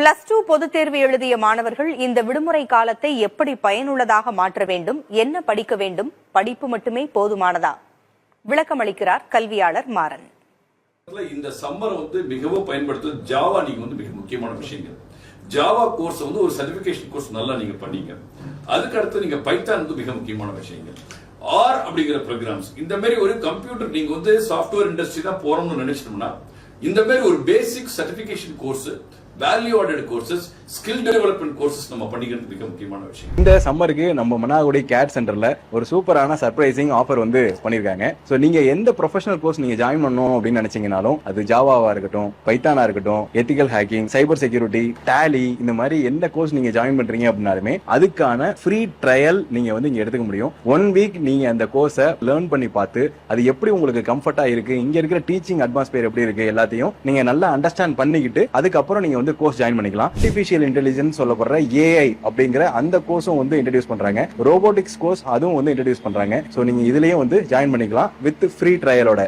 Plus two பொதுத் தேர்வு எழுதிய மாணவர்கள் இந்த விடுமுறை காலத்தை எப்படி பயனுள்ளதாக மாற்ற வேண்டும் என்ன படிக்க வேண்டும் படிப்பு மட்டுமே போதுமானதா? விளக்கம் அளிக்கிறார் கல்வியாளர் மாறன். இந்த சம்மரை வந்து மிகவும் பயன்படுத்துறது ஜாவா நீங்க வந்து மிக முக்கியமான விஷயங்கள். ஜாவா கோர்ஸ் வந்து ஒரு சர்டிபிகேஷன் கோர்ஸ் நல்லா நீங்க பண்ணீங்க. அதுக்கு அடுத்து நீங்க பைத்தான் வந்து மிக முக்கியமான விஷயங்கள். ஆர் அப்படிங்கிற ப்ரோக்ராம்ஸ் இந்த மாதிரி ஒரு கம்ப்யூட்டர் நீங்க வந்து சாஃப்ட்வேர் இண்டஸ்ட்ரி தான் போறோம்னு நினைச்சிட்டோம்னா இந்த மாதிரி ஒரு basic certification course value added courses skill development courses நம்ம பண்ணிக்கிறது மிக முக்கியமான விஷயம். இந்த சம்மருக்கு நம்ம மன்னாகுடி கேட் சென்டர்ல ஒரு சூப்பரான சர்ப்ரைசிங் ஆஃபர் வந்து பண்ணிருக்காங்க. ஸோ நீங்க எந்த ப்ரொஃபஷனல் கோர்ஸ் நீங்க ஜாயின் பண்ணணும் அப்படின்னு நினைச்சீங்கனாலும் அது ஜாவாவா இருக்கட்டும் பைத்தானா இருக்கட்டும் ethical hacking cyber security tally இந்த மாதிரி எந்த கோர்ஸ் நீங்க ஜாயின் பண்றீங்க அப்படின்னாலுமே அதுக்கான ஃப்ரீ ட்ரையல் நீங்க வந்து இங்க எடுத்துக்க முடியும். ஒன் வீக் நீங்க அந்த கோர்ஸை லேர்ன் பண்ணி பார்த்து அது எப்படி உங்களுக்கு கம்ஃபர்ட்டா இருக்கு இங்க இருக்கிற டீச்சிங் அட்மாஸ்பியர் எப்படி இருக்கு எல்லாத்தையும் நீங்க நல்லா அண்டர்ஸ்டாண்ட் பண்ணிக்கிட்டு அதுக்கப்புறம் நீங்க வந்து கோர்ஸ் ஜாயின் பண்ணிக்கலாம். ஆர்டிபிஷியல் இன்டெலிஜென்ஸ் சொல்லப்படுற ஏஐ அப்படிங்கிற அந்த கோர்ஸும் வந்து இன்ட்ரடியூஸ் பண்றாங்க. ரோபோட்டிக்ஸ் கோர்ஸ் அதுவும் வந்து இன்ட்ரடியூஸ் பண்றாங்க. ஸோ நீங்க இதுலயும் வந்து ஜாயின் பண்ணிக்கலாம் வித் ஃப்ரீ ட்ரையலோட